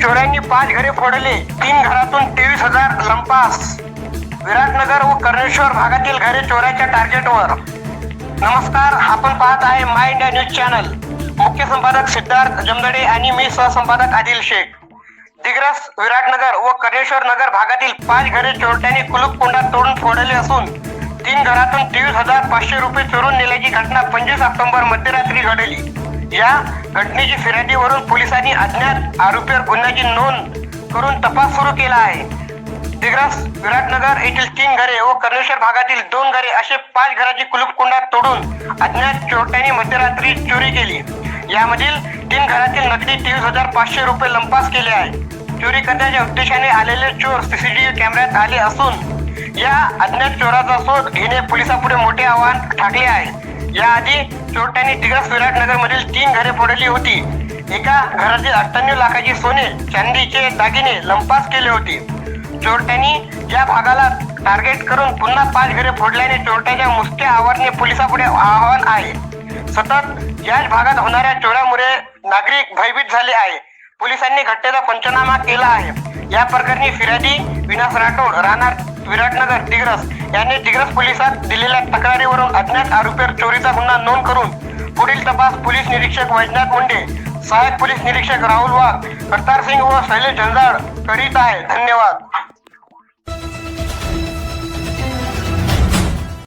चोरांनी पाच घरे फोडले. तीन घरातून तेवीस हजार लंपास. विराटनगर व कर्णेश्वर भागातील घरे चोऱ्याच्या टार्गेटवर. नमस्कार आपण पाहत आहे माय इंडिया न्यूज चॅनल मुख्य संपादक सिद्धार्थ जमदडे आणि मी सहसंपादक आदिल शेख. दिग्रस विराटनगर व कर्णेश्वर नगर भागातील पाच घरे चोरट्यांनी कुलूप कुंडा तोडून फोडले असून तीन घरातून तेवीस हजार पाचशे रुपये चोरून नेल्याची घटना पंचवीस ऑक्टोबर मध्यरात्री घडली. या घटनेची फिर्यादीवरून पोलिसांनी अज्ञात आरोपीवर गुन्ह्याची नोंद करून तपास सुरू केला आहे. दिग्रस विराटनगर येथील तीन घरे व कर्णेश्वर भागातील दोन घरे असे पाच घराची कुलूप कुंडा तोडून अज्ञात चोरट्यांनी मध्यरात्री चोरी केली. यामधील तीन घरातील नगदी तेवीस हजार पाचशे रुपये लंपास केले आहे. चोरी करण्याच्या उद्देशाने आलेले चोर सीसीटीव्ही कॅमेऱ्यात आले असून या अज्ञात चोराचा शोध घेणे पोलिसापुढे मोठे आव्हान ठाकले आहे. याआधी चोरट्यांनी दिग्रस विराटनगर मधील तीन घरे फोडली होती. एका घरातील अठ्ठ्याण्णव लाखाची सोने चांदीचे दागिने लंपास केले होते. चोरट्यांनी या भागाला टार्गेट करून पुन्हा पाच घरे फोडल्याने चोरट्याच्या मुसक्या आवरणे पोलिसापुढे आव्हान आहे. सतत याच भागात होणाऱ्या चोऱ्यामुळे नागरिक भयभीत झाले आहे. पोलिसांनी घटनेचा पंचनामा केला आहे. या प्रकरणी फिर्यादी विनास राठोड राहणार विराटनगर दिग्रस यांनी दिग्रस पोलिसात दिलेल्या तक्रारीवरून अज्ञात आरोपीवर चोरीचा गुन्हा नोंद करून पुढील तपास पोलीस निरीक्षक वैजनाथ मुंडे सहाय्यक पोलीस निरीक्षक राहुल वाघ करतार सिंग व शैलेश झंजाळ करीत आहे धन्यवाद.